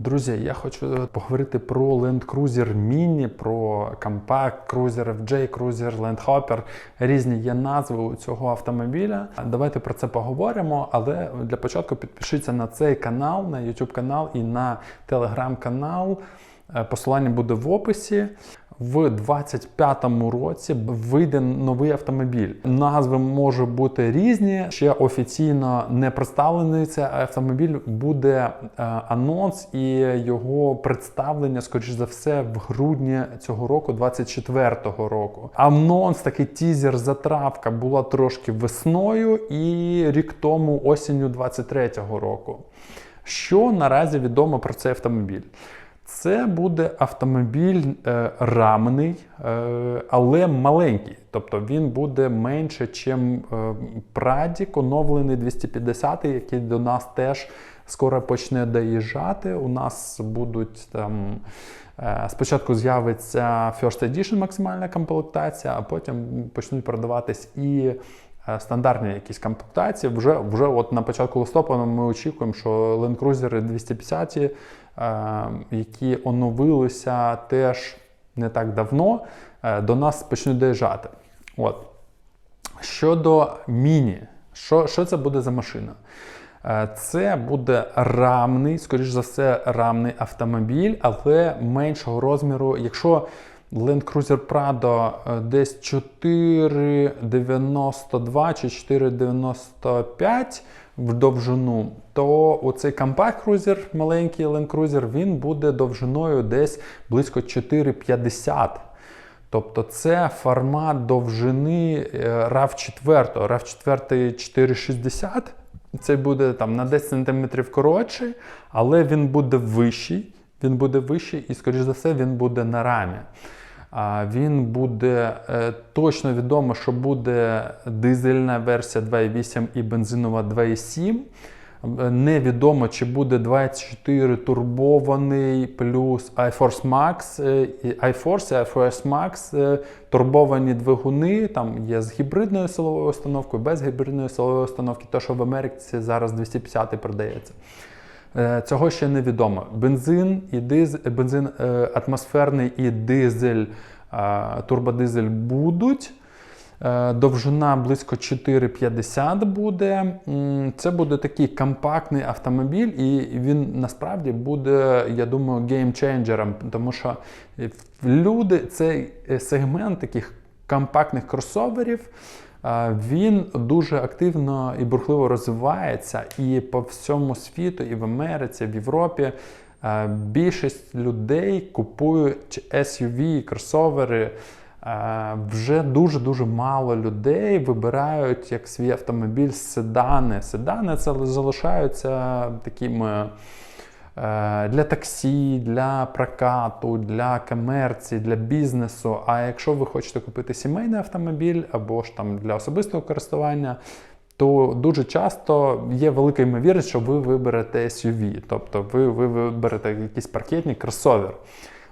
Друзі, я хочу поговорити про Land Cruiser Mini, про Compact Cruiser, FJ Cruiser, Land Hopper. Різні є назви у цього автомобіля. Давайте про це поговоримо. Але для початку підпишіться на цей канал, на YouTube канал і на Telegram канал. Е, Посилання буде в описі. В 25-му році вийде новий автомобіль. Назви можуть бути різні. Ще офіційно не представлений цей автомобіль. Буде е, анонс і його представлення, скоріш за все, в грудні цього року, 24-го року. Анонс, такий тізер, затравка була трошки весною і рік тому осінню 23-го року. Що наразі відомо про цей автомобіль? Це буде автомобіль е, рамний, е, але маленький. Тобто він буде менше, ніж е, Прадік, оновлений 250, який до нас теж скоро почне доїжджати. У нас будуть там. е, Спочатку з'явиться First Edition максимальна комплектація, а потім почнуть продаватись і стандартні якісь комплектації. Вже, вже от на початку листопада ми очікуємо, що Land Cruiser 250, е, які оновилися теж не так давно, е, до нас почнуть доїжджати. От. Щодо міні, що, що це буде за машина? Е, Це буде рамний, скоріш за все, рамний автомобіль, але меншого розміру. Якщо Land Cruiser Prado е, десь 4,92 чи 4,95 в довжину, то оцей Compact Cruiser, маленький Land Cruiser, він буде довжиною десь близько 4,50. Тобто це формат довжини е, RAV4. RAV4 460. Це буде там на 10 см коротший, але він буде вищий. Він буде вищий і, скоріш за все, він буде на рамі. Він буде е, точно відомо, що буде дизельна версія 2.8 і бензинова 2.7. Е, Невідомо, чи буде 24 турбований плюс iForce Max, е, iForce і iForce Max турбовані двигуни. Там є з гібридною силовою установкою, без гібридної силової установки, то що в Америці зараз 250 продається. Е, Цього ще не відомо. Бензин і диз... бензин е, атмосферний і дизель, е, турбодизель будуть. Е, Довжина близько 4,50 буде. Це буде такий компактний автомобіль, і він насправді буде, я думаю, геймченджером, тому що люди, цей е, сегмент таких компактних кросоверів. Він дуже активно і бурхливо розвивається і по всьому світу, і в Америці, в Європі. Більшість людей купують SUV, кросовери. Вже дуже-дуже мало людей вибирають як свій автомобіль седани. Седани це залишаються такими для таксі, для прокату, для комерції, для бізнесу. А якщо ви хочете купити сімейний автомобіль або ж там для особистого користування, то дуже часто є велика ймовірність, що ви виберете SUV, тобто ви, ви виберете якийсь паркетний кросовер.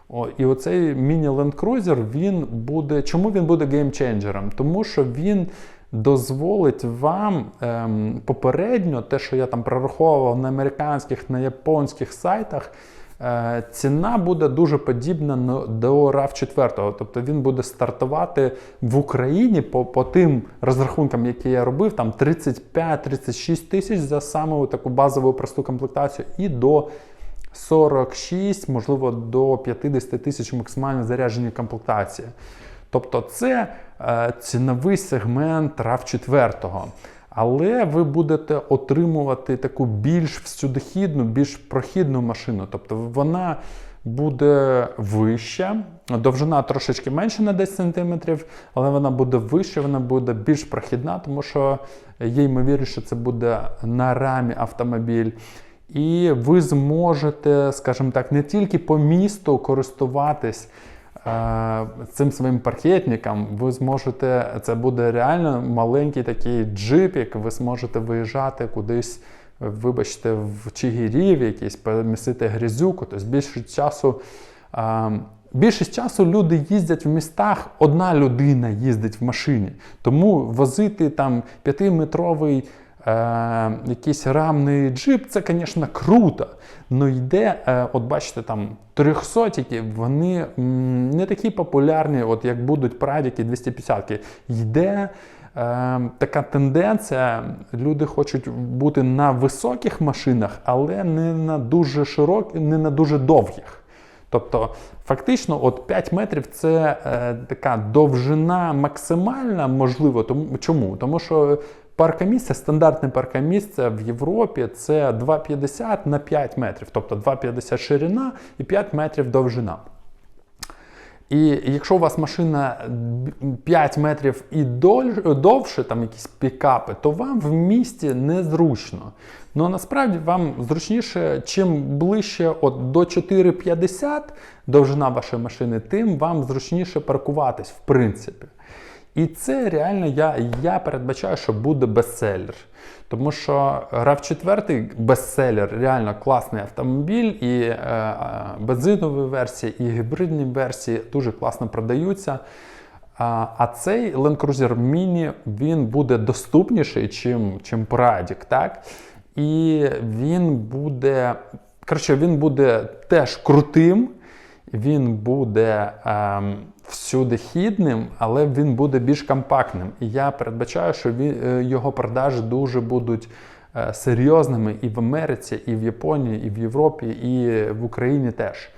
О, і оцей міні Land Cruiser, він буде. Чому він буде геймченджером? Тому що він дозволить вам ем, попередньо, те, що я там прораховував на американських, на японських сайтах, е, ціна буде дуже подібна до RAV4. Тобто він буде стартувати в Україні по, по тим розрахункам, які я робив, там 35-36 тисяч за саму таку базову просту комплектацію, і до 46, можливо, до 50 тисяч максимально заряджені комплектації. Тобто це е, ціновий сегмент RAV4. Але ви будете отримувати таку більш всюдохідну, більш прохідну машину. Тобто вона буде вища, довжина трошечки менше на 10 см, але вона буде вища, вона буде більш прохідна, тому що є ймовірність, що це буде на рамі автомобіль. І ви зможете, скажімо так, не тільки по місту користуватись цим своїм паркетником, ви зможете, це буде реально маленький такий джипік, ви зможете виїжджати кудись, вибачте, в Чигирів якийсь, перемістити грязюку. Тобто більше часу. Більшість часу люди їздять в містах, одна людина їздить в машині. Тому возити там 5-метровий е, якийсь рамний джип, це, звісно, круто. але йде, е, от бачите, там 300 вони м, не такі популярні, от як будуть прадіки 250-ки. Йде е, така тенденція, люди хочуть бути на високих машинах, але не на дуже широких, не на дуже довгих. Тобто, фактично, от 5 метрів це е, така довжина максимальна, можливо. Тому чому? Тому що паркомісце, стандартне паркомісце в Європі це 2,50 на 5 метрів, тобто 2,50 ширина і 5 метрів довжина. І якщо у вас машина 5 метрів і довше, там якісь пікапи, то вам в місті незручно. Ну насправді вам зручніше, чим ближче от до 4,50 довжина вашої машини, тим вам зручніше паркуватись, в принципі. І це реально я, я передбачаю, що буде бестселер. Тому що rav 4 бестселер, реально класний автомобіль, і е, е, бензинові версії, і гібридні версії дуже класно продаються. А, а цей Land Cruiser Mini він буде доступніший, чим, чим Paradік, так? І він буде, коротше, він буде теж крутим, він буде ем, всюдихідним, але він буде більш компактним. І я передбачаю, що він, е, його продажі дуже будуть е, серйозними і в Америці, і в Японії, і в Європі, і в Україні теж.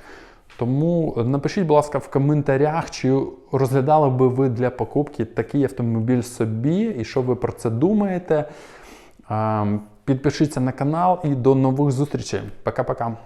Тому напишіть, будь ласка, в коментарях, чи розглядали би ви для покупки такий автомобіль собі, і що ви про це думаєте. Ем, Підпишіться на канал і до нових зустрічей. Пока-пока.